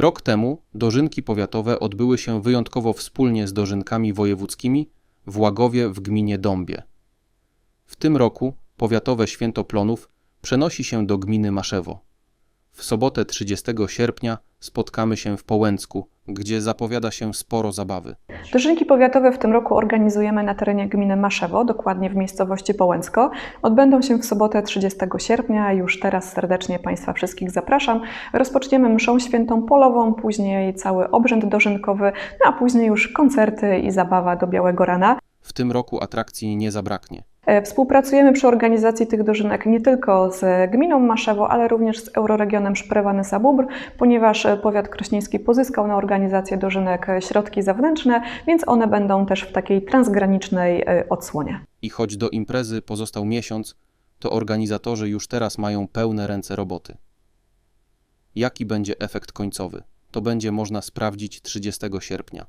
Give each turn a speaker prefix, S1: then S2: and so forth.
S1: Rok temu dożynki powiatowe odbyły się wyjątkowo wspólnie z dożynkami wojewódzkimi w Łagowie w gminie Dąbie. W tym roku powiatowe święto plonów przenosi się do gminy Maszewo. W sobotę 30 sierpnia spotkamy się w Połęcku, gdzie zapowiada się sporo zabawy.
S2: Dożynki powiatowe w tym roku organizujemy na terenie gminy Maszewo, dokładnie w miejscowości Połęcko. Odbędą się w sobotę 30 sierpnia. Już teraz serdecznie Państwa wszystkich zapraszam. Rozpoczniemy mszą świętą polową, później cały obrzęd dożynkowy, no a później już koncerty i zabawa do białego rana.
S1: W tym roku atrakcji nie zabraknie.
S2: E, Współpracujemy przy organizacji tych dożynek nie tylko z gminą Maszewo, ale również z Euroregionem Szprewa-Nysa-Bóbr, ponieważ e, powiat krośnieński pozyskał na organizację dożynek środki zewnętrzne, więc one będą też w takiej transgranicznej e, odsłonie.
S1: I choć do imprezy pozostał miesiąc, to organizatorzy już teraz mają pełne ręce roboty. Jaki będzie efekt końcowy? To będzie można sprawdzić 30 sierpnia.